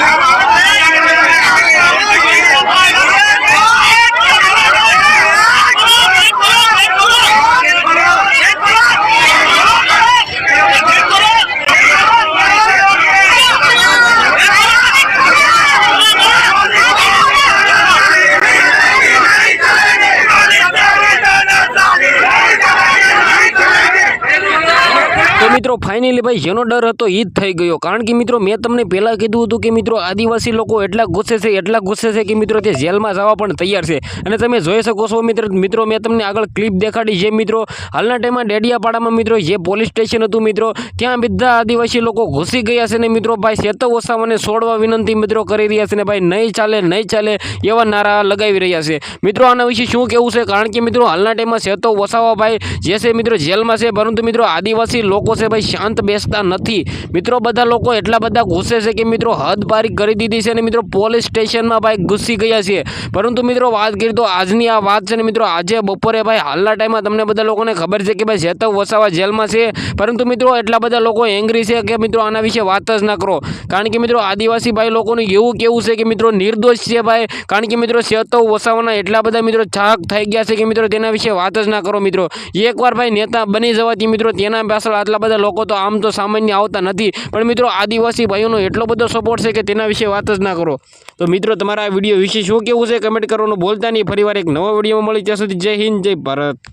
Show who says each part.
Speaker 1: Yeah. મિત્રો finally ભાઈ, જેનો ડર હતો એ જ થઈ ગયો. કારણ કે મિત્રો, મેં તમને પહેલાં કીધું હતું કે મિત્રો, આદિવાસી લોકો એટલા ગુસ્સે છે, એટલા ગુસ્સે છે કે મિત્રો, તે જેલમાં જવા પણ તૈયાર છે. અને તમે જોઈ શકો છો, મિત્ર, મિત્રો, મેં તમને આગળ ક્લિપ દેખાડી જે મિત્રો. હાલના ટાઈમમાં ડેડિયાપાડામાં, મિત્રો, જે પોલીસ સ્ટેશન હતું, મિત્રો, ત્યાં બધા આદિવાસી લોકો ઘૂસી ગયા છે ને, મિત્રો, ભાઈ, સેતો વસાવાને છોડવા વિનંતી, મિત્રો, કરી રહ્યા છે ને, ભાઈ, નહીં ચાલે નહીં ચાલે, એવા નારા લગાવી રહ્યા છે. મિત્રો, આના વિશે શું કહેવું છે? કારણ કે, મિત્રો, હાલના ટાઈમમાં સેતો વસાવા ભાઈ, જે છે, મિત્રો, જેલમાં છે, પરંતુ, મિત્રો, આદિવાસી લોકો છે ભાઈ શાંત બેસતા નથી. મિત્રો, બધા લોકો એટલા બધા ગુસ્સે છે કે મિત્રો હદ પારી કરી દીધી છે અને મિત્રો પોલીસ સ્ટેશનમાં ભાઈ ઘૂસી ગયા છે. પરંતુ મિત્રો, વાત કરી તો આજની આ વાત છે ને મિત્રો, આજે બપોરે ભાઈ હાલના ટાઈમમાં તમને બધા લોકોને ખબર છે કે ભાઈ જેતવ વસાવા જેલમાં છે. પરંતુ મિત્રો, એટલા બધા લોકો એંગ્રી છે કે મિત્રો આના વિશે વાત જ ના કરો. કારણ કે મિત્રો, આદિવાસી ભાઈ લોકોનું એવું કેવું છે કે મિત્રો નિર્દોષ છે ભાઈ. કારણ કે મિત્રો સેતવ વસાવાના એટલા બધા મિત્રો છાક થઈ ગયા છે કે મિત્રો તેના વિશે વાત જ ના કરો મિત્રો. એકવાર ભાઈ નેતા બની જવાથી મિત્રો તેના પાછળ આટલા બધા લોકો તો આમ તો સામાન્ય આવતા નથી. પણ મિત્રો, આદિવાસી ભાઈઓનો એટલો બધો સપોર્ટ છે કે તેના વિશે વાત જ ના કરો. તો મિત્રો, તમારા આ વીડિયો વિશે શું કેવું છે? કમેન્ટ કરવાનું ભૂલતા નહીં. ફરીવાર એક નવા વિડીયોમાં મળી. ત્યાં સુધી જય હિન્દ, જય ભારત.